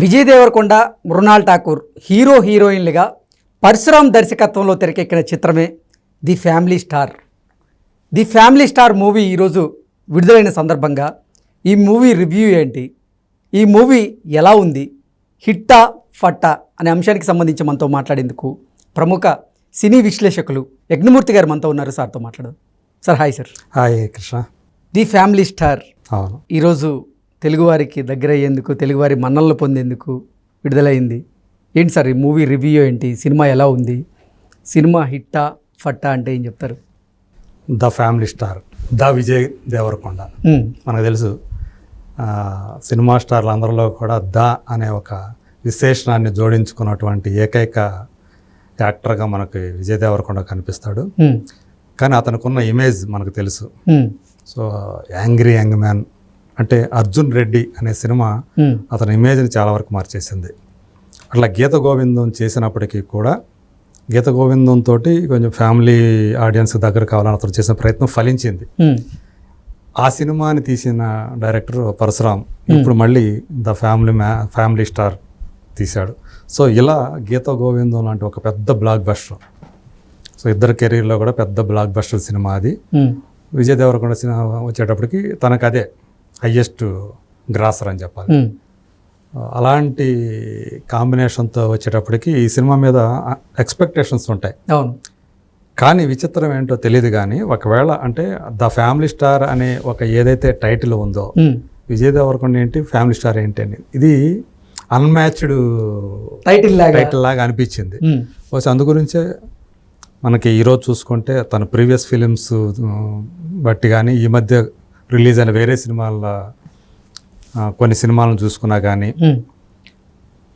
Vijay Devarakonda Mrunal Thakur hero హీరోయిన్లుగా పరశురామ్ దర్శకత్వంలో తెరకెక్కిన చిత్రమే the family star. The family star movie ఈరోజు విడుదలైన సందర్భంగా ఈ మూవీ రివ్యూ ఏంటి? ఈ మూవీ ఎలా ఉంది? హిట్టా ఫట్టా అనే అంశానికి సంబంధించి మనతో మాట్లాడేందుకు ప్రముఖ సినీ విశ్లేషకులు యజ్ఞమూర్తి గారు మనతో ఉన్నారు. సార్తో మాట్లాడదు. Sir hi sir. Hi Krishna. The family star అవును. ఈరోజు తెలుగువారికి దగ్గర అయ్యేందుకు తెలుగువారి మన్నలను పొందేందుకు విడుదలైంది. ఏంటి సార్ ఈ మూవీ రివ్యూ ఏంటి? సినిమా ఎలా ఉంది? సినిమా హిట్టా ఫట్టా అంటే ఏం చెప్తారు? The family star the Vijay Devarakonda. మనకు తెలుసు సినిమా స్టార్లు అందరిలో కూడా ద అనే ఒక విశేషణాన్ని జోడించుకున్నటువంటి ఏకైక యాక్టర్గా మనకి విజయ్ దేవరకొండ కనిపిస్తాడు. కానీ అతనుకున్న ఇమేజ్ మనకు తెలుసు. సో యాంగ్రీ యంగ్ మ్యాన్ అంటే అర్జున్ రెడ్డి అనే సినిమా. అతని ఇమేజ్ని చాలా వరకు మార్చేసింది. అట్లా గీత గోవిందం చేసినప్పటికీ కూడా గీత గోవిందంతో కొంచెం ఫ్యామిలీ ఆడియన్స్ దగ్గర కావాలని అతను చేసిన ప్రయత్నం ఫలించింది. ఆ సినిమాని తీసిన డైరెక్టర్ పరశురామ్ ఇప్పుడు మళ్ళీ ద ఫ్యామిలీ మ్యా ఫ్యామిలీ స్టార్ తీశాడు. సో ఇలా గీత గోవిందం లాంటి ఒక పెద్ద బ్లాక్ బస్టర్ సో ఇద్దరు కెరీర్లో కూడా పెద్ద బ్లాక్ బస్టర్ సినిమా అది. విజయ్ దేవరకొండ సినిమా వచ్చేటప్పటికి తనకు అదే హయ్యెస్ట్ గ్రాసర్ అని చెప్పాలి. అలాంటి కాంబినేషన్తో వచ్చేటప్పటికి ఈ సినిమా మీద ఎక్స్పెక్టేషన్స్ ఉంటాయి అవును కానీ విచిత్రం ఏంటో తెలియదు కానీ ఒకవేళ అంటే ద ఫ్యామిలీ స్టార్ అనే ఒక ఏదైతే టైటిల్ ఉందో. విజయ్ దేవరకొండ ఏంటి ఫ్యామిలీ స్టార్ ఏంటి అని ఇది అన్మ్యాచ్డ్ టైటిల్ లాగా టైటిల్ లాగా అనిపించింది. వచ్చి అందు గురించే మనకి ఈరోజు చూసుకుంటే తన ప్రీవియస్ ఫిలిమ్స్ బట్టి కానీ ఈ మధ్య రిలీజ్ అయిన వేరే సినిమాల కొన్ని సినిమాలను చూసుకున్నా కానీ.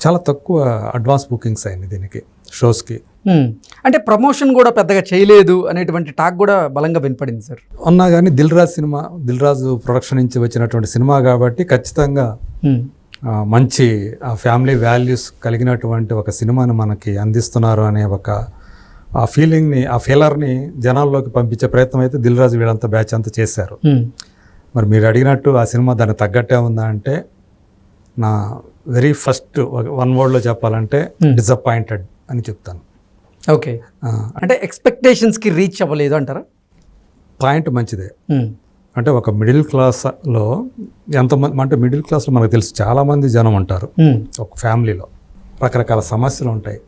చాలా తక్కువ అడ్వాన్స్ బుకింగ్స్ అయింది దీనికి షోస్కి. అంటే ప్రమోషన్ కూడా పెద్దగా చేయలేదు అనేటువంటి టాక్ కూడా బలంగా వినపడింది సార్ ఉన్నా కానీ దిల్ రాజు సినిమా దిల్ రాజు ప్రొడక్షన్ నుంచి వచ్చినటువంటి సినిమా కాబట్టి ఖచ్చితంగా మంచి ఆ ఫ్యామిలీ వాల్యూస్ కలిగినటువంటి ఒక సినిమాని మనకి అందిస్తున్నారు అనే ఒక ఆ ఫీలింగ్ని ఆ ఫీలర్ని జనాల్లోకి పంపించే ప్రయత్నం అయితే దిల్ రాజు వీళ్ళంతా బ్యాచ్ అంతా చేశారు. మరి మీరు అడిగినట్టు ఆ సినిమా దానికి తగ్గట్టే ఉందా అంటే నా వెరీ ఫస్ట్ వన్ వర్డ్లో చెప్పాలంటే డిసప్పాయింటెడ్ అని చెప్తాను. ఓకే. అంటే ఎక్స్పెక్టేషన్స్కి రీచ్ అవ్వలేదు అంటారా? పాయింట్ మంచిదే. మ్మ్. అంటే ఒక మిడిల్ క్లాస్లో ఎంతమంది అంటే మిడిల్ క్లాస్లో మనకు తెలుసు చాలామంది జనం ఉంటారు. మ్మ్. ఒక ఫ్యామిలీలో రకరకాల సమస్యలు ఉంటాయి.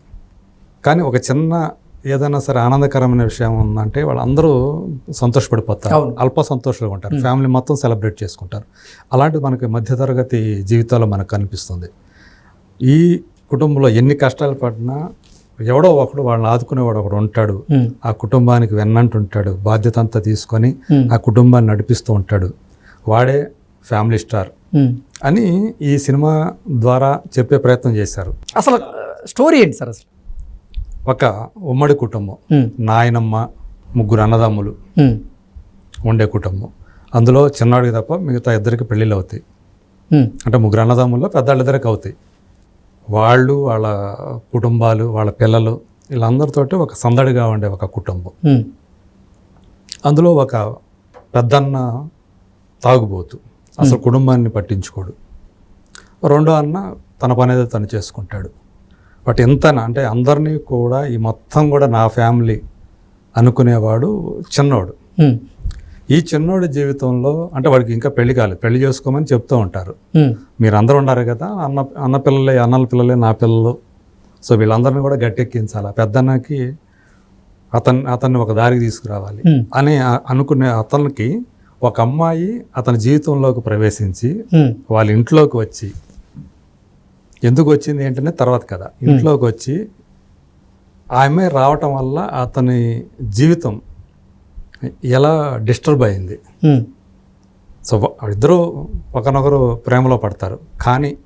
కానీ ఒక చిన్న ఏదైనా సరే ఆనందకరమైన విషయం ఉందంటే వాళ్ళందరూ సంతోషపడిపోతారు. అల్ప సంతోషంగా ఉంటారు. ఫ్యామిలీ మొత్తం సెలబ్రేట్ చేసుకుంటారు. అలాంటిది మనకి మధ్యతరగతి జీవితాల్లో మనకు కనిపిస్తుంది ఈ కుటుంబంలో ఎన్ని కష్టాలు పడినా ఎవడో ఒకడు వాళ్ళని ఆదుకునేవాడు ఒకడు ఉంటాడు. ఆ కుటుంబానికి వెన్నంటుంటాడు బాధ్యత అంతా తీసుకొని. ఆ కుటుంబాన్ని నడిపిస్తూ ఉంటాడు. వాడే ఫ్యామిలీ స్టార్. అని ఈ సినిమా ద్వారా చెప్పే ప్రయత్నం చేశారు. అసలు స్టోరీ ఏంటి సార్ అసలు? ఒక ఉమ్మడి కుటుంబం. మ్మ్. నాయనమ్మ ముగ్గురు అన్నదమ్ములు మ్మ్. ఉండే కుటుంబం. అందులో చిన్నాడికి తప్ప మిగతా ఇద్దరికి పెళ్ళిళ్ళు అవుతాయి. అంటే ముగ్గురు అన్నదమ్ముల్లో పెద్దాళ్ళిద్దరికి అవుతాయి. వాళ్ళు వాళ్ళ కుటుంబాలు వాళ్ళ పిల్లలు వీళ్ళందరితోటి ఒక సందడిగా ఉండే ఒక కుటుంబం. అందులో ఒక పెద్దన్న తాగుబోతు. అసలు కుటుంబాన్ని పట్టించుకోడు. రెండో అన్న తన పని ఏదో తను చేసుకుంటాడు. బట్ ఎంతన అంటే అందరినీ కూడా ఈ మొత్తం కూడా నా ఫ్యామిలీ అనుకునేవాడు చిన్నోడు. ఈ చిన్నోడి జీవితంలో అంటే వాడికి ఇంకా పెళ్ళి కాలేదు పెళ్ళి చేసుకోమని చెప్తూ ఉంటారు. మీరు అందరూ ఉన్నారు కదా అన్న అన్న పిల్లలే అన్నల పిల్లలే నా పిల్లలు సో వీళ్ళందరినీ కూడా గట్టెక్కించాలి పెద్దన్నకి అతన్ని అతన్ని ఒక దారికి తీసుకురావాలి. అని అనుకునే అతనికి ఒక అమ్మాయి అతని జీవితంలోకి ప్రవేశించి. వాళ్ళ ఇంట్లోకి వచ్చి ఎందుకు వచ్చింది ఏంటనే తర్వాత కదా ఇంట్లోకి వచ్చి ఆ అమ్మాయి రావటం వల్ల అతని జీవితం ఎలా డిస్టర్బ్ అయింది. మ్మ్. సో ఇద్దరు ఒకనొకరు ప్రేమలో పడతారు. కానీ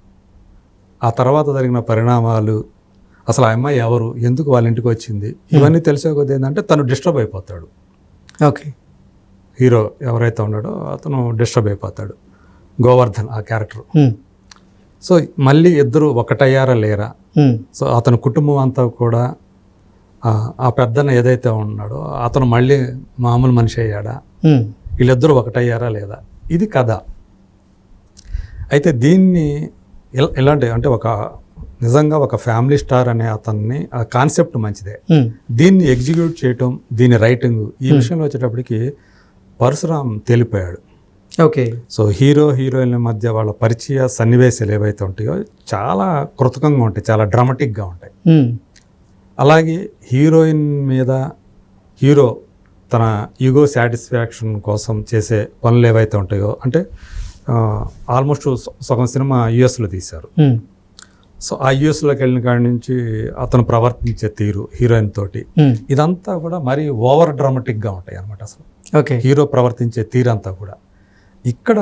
ఆ తర్వాత జరిగిన పరిణామాలు అసలు ఆ అమ్మాయి ఎవరు ఎందుకు వాళ్ళ ఇంటికి వచ్చింది ఇవన్నీ తెలిసే కొద్ది ఏంటంటే తను డిస్టర్బ్ అయిపోతాడు. ఓకే. హీరో ఎవరైతే ఉన్నాడో అతను డిస్టర్బ్ అయిపోతాడు. గోవర్ధన్ ఆ క్యారెక్టర్. సో మళ్ళీ ఇద్దరు ఒకటయ్యారా లేరా. సో అతని కుటుంబం అంతా కూడా ఆ- పెద్దన ఏదైతే ఉన్నాడో అతను మళ్ళీ మామూలు మనిషి అయ్యాడా. వీళ్ళిద్దరూ ఒకటయ్యారా లేదా? ఇది కథ. అయితే దీన్ని ఇలా ఇలాంటి అంటే ఒక నిజంగా ఒక ఫ్యామిలీ స్టార్ అనే అతన్ని ఆ కాన్సెప్ట్ మంచిదే. దీన్ని ఎగ్జిక్యూట్ చేయటం దీని రైటింగ్ ఈ విషయంలో వచ్చేటప్పటికి పరశురాం తేలిపోయాడు. ఓకే. సో హీరో హీరోయిన్ల మధ్య వాళ్ళ పరిచయ సన్నివేశాలు ఏవైతే ఉంటాయో చాలా కృతకంగా ఉంటాయి చాలా డ్రామాటిక్గా ఉంటాయి. అలాగే హీరోయిన్ మీద హీరో తన ఈగో సాటిస్ఫాక్షన్ కోసం చేసే పనులు ఏవైతే ఉంటాయో అంటే ఆల్మోస్ట్ సగం సినిమా యుఎస్లో తీశారు. సో ఆ యుఎస్లోకి వెళ్ళిన కాడి నుంచి అతను ప్రవర్తించే తీరు హీరోయిన్ తోటి. ఇదంతా కూడా మరీ ఓవర్ డ్రామాటిక్గా ఉంటాయి అనమాట అసలు. ఓకే. హీరో ప్రవర్తించే తీరంతా కూడా. ఇక్కడ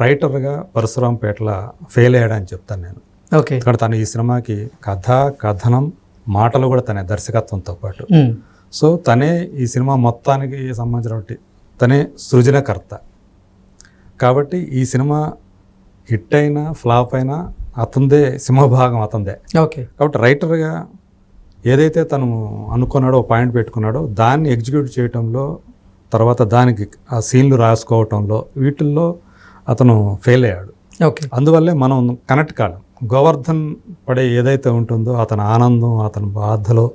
రైటర్గా పరశురాంపేటల ఫెయిల్ అయ్యాడని చెప్తాను నేను. ఓకే. ఎందుకంటే తను ఈ సినిమాకి కథ కథనం మాటలు కూడా తనే దర్శకత్వంతో పాటు. సో తనే ఈ సినిమా మొత్తానికి సంబంధించినటువంటి తనే సృజనకర్త. కాబట్టి ఈ సినిమా హిట్ అయినా ఫ్లాప్ అయినా అతందే సింహభాగం అతందే. ఓకే. కాబట్టి రైటర్గా ఏదైతే తను అనుకున్నాడో పాయింట్ పెట్టుకున్నాడో దాన్ని ఎగ్జిక్యూట్ చేయటంలో తర్వాత దానికి ఆ సీన్లు రాసుకోవటంలో వీటిల్లో అతను ఫెయిల్ అయ్యాడు. ఓకే. అందువల్లే మనం కనెక్ట్ కాలేం. గోవర్ధన్ పడే ఏదైతే ఉంటుందో అతని ఆనందం అతని బాధలు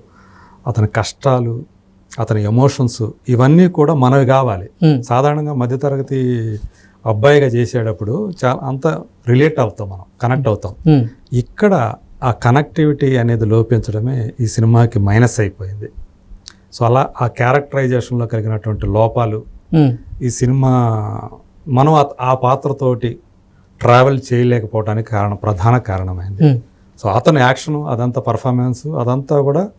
అతని కష్టాలు అతని ఎమోషన్స్ ఇవన్నీ కూడా మనవి కావాలి. సాధారణంగా మధ్యతరగతి అబ్బాయిగా చేసేటప్పుడు చాలా అంత రిలేట్ అవుతాం మనం కనెక్ట్ అవుతాం. ఇక్కడ ఆ కనెక్టివిటీ అనేది లోపించడమే ఈ సినిమాకి మైనస్ అయిపోయింది. సో అలా ఆ క్యారెక్టరైజేషన్లో కలిగినటువంటి లోపాలు ఈ సినిమా మనం ఆ- పాత్రతోటి ట్రావెల్ చేయలేకపోవడానికి కారణం ప్రధాన కారణమైంది. సో అతని యాక్షన్ అదంతా పర్ఫార్మెన్స్ అదంతా కూడా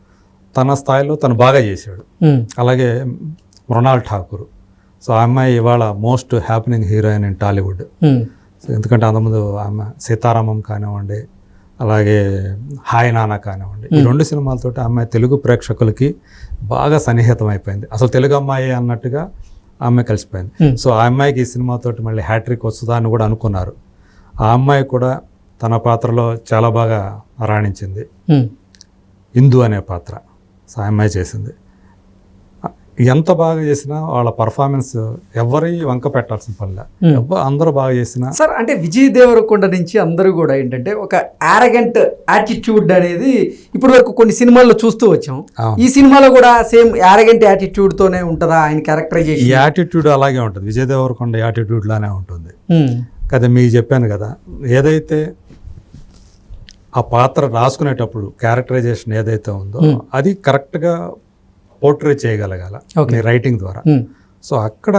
తన స్థాయిలో తను బాగా చేశాడు. అలాగే మృణాల్ ఠాకూర్. సో ఆ అమ్మాయి ఇవాళ most happening heroine in Tollywood. So ఎందుకంటే అంతకుముందు ఆమె సీతారామం కానివ్వండి అలాగే హాయ్ నాన్న కానివ్వండి. ఈ రెండు సినిమాలతోటి అమ్మాయి తెలుగు ప్రేక్షకులకి బాగా సన్నిహితం అయిపోయింది. అసలు తెలుగు అమ్మాయి అన్నట్టుగా ఆ అమ్మాయి కలిసిపోయింది. సో ఆ అమ్మాయికి ఈ సినిమాతోటి మళ్ళీ హ్యాట్రిక్ వస్తుందా అని కూడా అనుకున్నారు. ఆ అమ్మాయి కూడా తన పాత్రలో చాలా బాగా రాణించింది. ఇందు అనే పాత్ర సో ఆ అమ్మాయి చేసింది. ఎంత బాగా చేసినా వాళ్ళ పర్ఫార్మెన్స్ ఎవరి వంక పెట్టాల్సిన పనిలే Hmm. అందరూ బాగా చేసినా సార్ అంటే విజయ్ దేవరకొండ నుంచి అందరూ కూడా ఏంటంటే ఒక యారగెంట్ యాటిట్యూడ్ అనేది ఇప్పటి వరకు కొన్ని సినిమాల్లో చూస్తూ వచ్చాం. ఈ సినిమాలో కూడా సేమ్ యారగెంట్ యాటిట్యూడ్ తోనే ఉంటుందా ఆయన ఈ క్యారెక్టరైజేషన్ యాటిట్యూడ్ అలాగే ఉంటుంది. విజయ్ దేవరకొండ యాటిట్యూడ్ లానే ఉంటుంది. ఉమ్, కదా మీకు చెప్పాను కదా ఏదైతే ఆ పాత్ర రాసుకునేటప్పుడు క్యారెక్టరైజేషన్ ఏదైతే ఉందో అది కరెక్ట్గా పోర్ట్రే చేయగలగాల. నీ రైటింగ్ ద్వారా. సో అక్కడ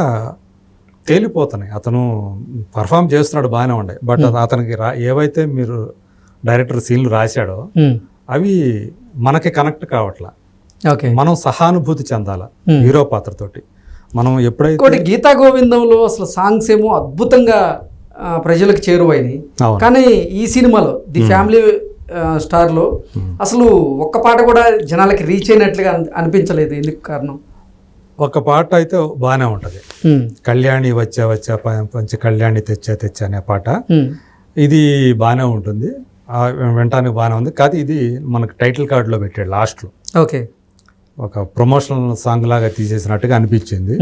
తేలిపోతున్నాయి. అతను పర్ఫామ్ చేస్తున్నాడు బాగానే ఉండే. బట్ అతనికి రా ఏవైతే మీరు డైరెక్టర్ సీన్లు రాశాడో అవి మనకి కనెక్ట్ కావట్లా. ఓకే. మనం సహానుభూతి చెందాల. హీరో పాత్రతోటి? మనం ఎప్పుడైతే గీతా గోవిందంలో అసలు సాంగ్స్ ఏమో అద్భుతంగా ప్రజలకు చేరువైనాయి. కానీ ఈ సినిమాలో ది ఫ్యామిలీ స్టార్లో. అసలు ఒక్క పాట కూడా జనాలకి రీచ్ అయినట్లుగా అన్- అనిపించలేదు. ఎందుకు కారణం? ఒక పాట అయితే బాగానే ఉంటుంది. కళ్యాణి వచ్చా వచ్చా పంచి కళ్యాణి తెచ్చా తెచ్చా అనే పాట. ఇది బాగానే ఉంటుంది. వినటానికి బాగానే ఉంది. కాదు ఇది మనకు టైటిల్ కార్డులో పెట్టాడు లాస్ట్లో. ఓకే. ఒక ప్రమోషనల్ సాంగ్ లాగా తీసేసినట్టుగా అనిపించింది.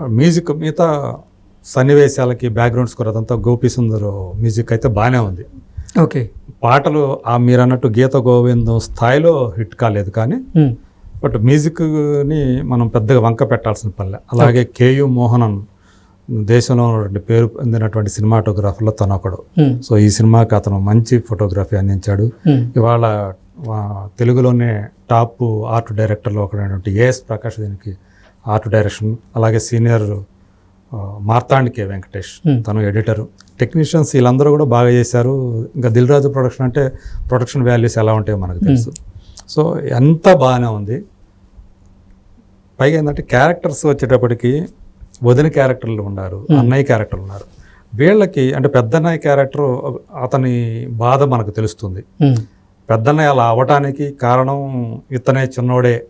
మ్యూజిక్ మిగతా సన్నివేశాలకి బ్యాక్గ్రౌండ్ స్కోర్ అదంతా గోపి సుందర్ మ్యూజిక్ అయితే బాగానే ఉంది. ఓకే. పాటలు ఆ మీరు అన్నట్టు గీత గోవిందం స్థాయిలో హిట్ కాలేదు కానీ బట్ మ్యూజిక్ని మనం పెద్దగా వంక పెట్టాల్సిన పనిలే. అలాగే కేయు మోహనన్ దేశంలో పేరు పొందినటువంటి సినిమాటోగ్రాఫర్లో తను ఒకడు. సో ఈ సినిమాకి అతను మంచి ఫోటోగ్రఫీ అందించాడు. ఇవాళ తెలుగులోనే టాప్ ఆర్ట్ డైరెక్టర్లో ఒకడైనటువంటి ఏఎస్ ప్రకాష్ దీనికి ఆర్ట్ డైరెక్షన్ అలాగే సీనియర్ మార్తాండికే వెంకటేష్. తను ఎడిటర్. టెక్నీషియన్స్ వీళ్ళందరూ కూడా బాగా చేశారు. ఇంకా దిల్ రాజు ప్రొడక్షన్ అంటే ప్రొడక్షన్ వాల్యూస్ ఎలా ఉంటాయో మనకు తెలుసు. సో ఎంత బాగానే ఉంది. పైగా ఏంటంటే క్యారెక్టర్స్ వచ్చేటప్పటికి వదిన క్యారెక్టర్లు ఉన్నారు అన్నయ్య క్యారెక్టర్లు ఉన్నారు. వీళ్ళకి అంటే పెద్దన్నయ్య క్యారెక్టర్ అతని బాధ మనకు తెలుస్తుంది. పెద్దన్నయ్య అలా అవ్వటానికి కారణం ఇతనే చిన్నోడే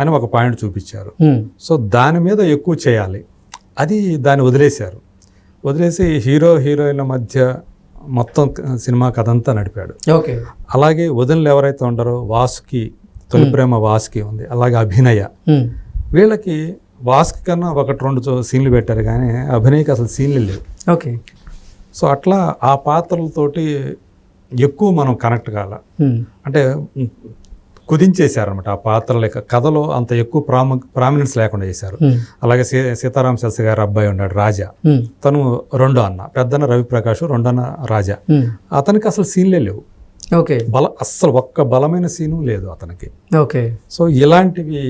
అని ఒక పాయింట్ చూపించారు. సో దాని మీద ఎక్కువ చేయాలి. అది దాన్ని వదిలేశారు. వదిలేసి హీరో హీరోయిన్ల మధ్య మొత్తం సినిమా కథంతా నడిపాడు. ఓకే. అలాగే వదినలు ఎవరైతే ఉంటారో వాసుకి తొలి ప్రేమ వాసుకి ఉంది. అలాగే అభినయ. వీళ్ళకి వాసుకి కన్నా ఒకటి రెండు సీన్లు పెట్టారు కానీ అభినయకి అసలు సీన్లు లేవు. ఓకే. సో అట్లా ఆ పాత్రలతోటి ఎక్కువ మనం కనెక్ట్ కాల. అంటే కుదించేశారనమాట ఆ పాత్ర లేక కథలో అంత ఎక్కువ ప్రాము ప్రామినెన్స్ లేకుండా చేశారు. అలాగే సీ సీతారాం శాస్త్రి గారి అబ్బాయి ఉన్నాడు రాజా. తను రెండో అన్న పెద్దన్న రవిప్రకాష్ రెండన్న రాజా. ఉమ్. అతనికి అసలు సీన్లే లేవు. ఓకే. బల అస్సలు ఒక్క బలమైన సీను లేదు అతనికి. ఓకే. సో ఇలాంటివి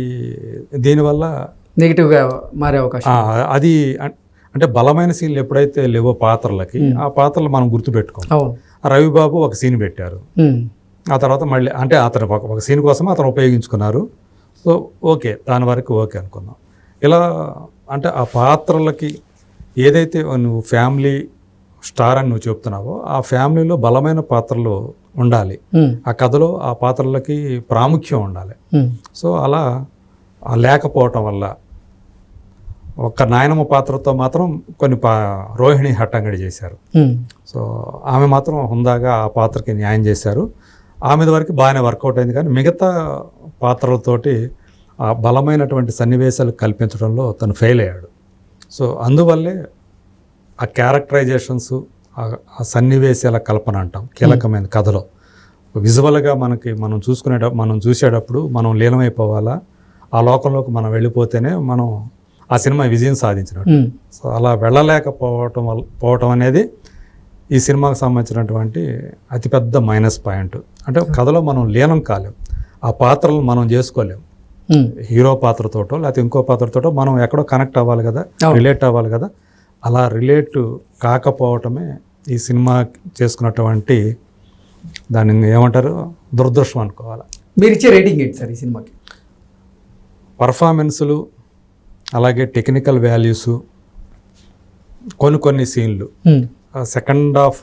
దీనివల్ల నెగిటివ్గా మారే అవకాశం. అది అంటే బలమైన సీన్లు ఎప్పుడైతే లేవో పాత్రలకి ఆ పాత్రలు మనం గుర్తుపెట్టుకోం అవును. ఆ రవిబాబు ఒక సీన్ పెట్టారు. ఆ తర్వాత మళ్ళీ అంటే అతను ఒక ఒక సీన్ కోసం అతను ఉపయోగించుకున్నారు. సో ఓకే దాని వరకు ఓకే అనుకున్నాం ఇలా అంటే ఆ పాత్రలకి ఏదైతే నువ్వు ఫ్యామిలీ స్టార్ అని నువ్వు చెప్తున్నావో ఆ ఫ్యామిలీలో బలమైన పాత్రలు ఉండాలి. ఆ కథలో ఆ పాత్రలకి ప్రాముఖ్యం ఉండాలి. సో అలా ఆ లేకపోవటం వల్ల ఒక్క నాయనమ్మ పాత్రతో మాత్రం కొన్ని పా రోహిణి హట్టంగడి చేశారు. సో ఆమె మాత్రం హుందాగా ఆ పాత్రకి న్యాయం చేశారు. ఆమె వరకు బాగానే వర్కౌట్ అయింది. కానీ మిగతా పాత్రలతోటి ఆ బలమైనటువంటి సన్నివేశాలు కల్పించడంలో తను ఫెయిల్ అయ్యాడు. సో అందువల్లే ఆ క్యారెక్టరైజేషన్స్ ఆ సన్నివేశాల కల్పన అంటాం కీలకమైన కథలో. విజువల్గా మనకి మనం చూసుకునేట మనం చూసేటప్పుడు మనం లీనమైపోవాలా? ఆ లోకంలోకి మనం వెళ్ళిపోతేనే మనం ఆ సినిమా విజయం సాధించినట్టు. సో అలా వెళ్ళలేకపోవటం వల్ల పోవటం అనేది ఈ సినిమాకి సంబంధించినటువంటి అతిపెద్ద మైనస్ పాయింట్. అంటే కథలో మనం లీనం కాలేం. ఆ పాత్రలు మనం చేసుకోలేం. హీరో పాత్రతోటో లేకపోతే ఇంకో పాత్రతోటో మనం ఎక్కడో కనెక్ట్ అవ్వాలి కదా. రిలేట్ అవ్వాలి కదా. అలా రిలేట్ కాకపోవటమే ఈ సినిమా చేసుకున్నటువంటి దాన్ని ఏమంటారు? దురదృష్టం అనుకోవాలి. మీరు ఇచ్చే రేటింగ్ ఏంటి సార్ ఈ సినిమాకి? పర్ఫార్మెన్సులు అలాగే టెక్నికల్ వాల్యూస్ కొన్ని కొన్ని సీన్లు. సెకండ్ హాఫ్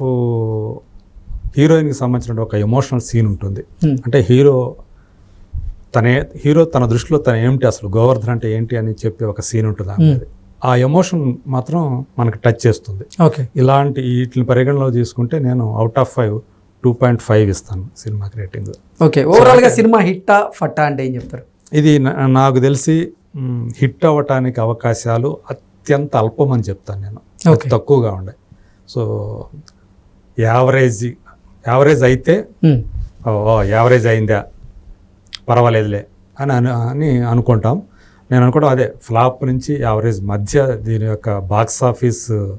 హీరోయిన్కి సంబంధించిన ఒక ఎమోషనల్ సీన్ ఉంటుంది. అంటే హీరో తనే హీరో తన దృష్టిలో తన ఏమిటి అసలు గోవర్ధన్ అంటే ఏంటి అని చెప్పి ఒక సీన్ ఉంటుంది. ఆ ఎమోషన్ మాత్రం మనకి టచ్ చేస్తుంది. ఓకే. ఇలాంటి వీటిని పరిగణలో తీసుకుంటే నేను out of five two point five ఇస్తాను సినిమాకి రేటింగ్. ఓకే. ఓవరాల్గా సినిమా హిట్టా ఫట్టా అంటే ఏం చెప్తారు? ఇది నాకు తెలిసి హిట్ అవ్వటానికి అవకాశాలు అత్యంత అల్పం అని చెప్తాను నేను. తక్కువగా ఉండే. సో యావరేజ్ యావరేజ్ అయితే ఓ, యావరేజ్ అయిందా? పర్వాలేదులే అని అను అని అనుకుంటాం. నేను అనుకోవడం అదే ఫ్లాప్ నుంచి యావరేజ్ మధ్య దీని యొక్క బాక్స్ ఆఫీస్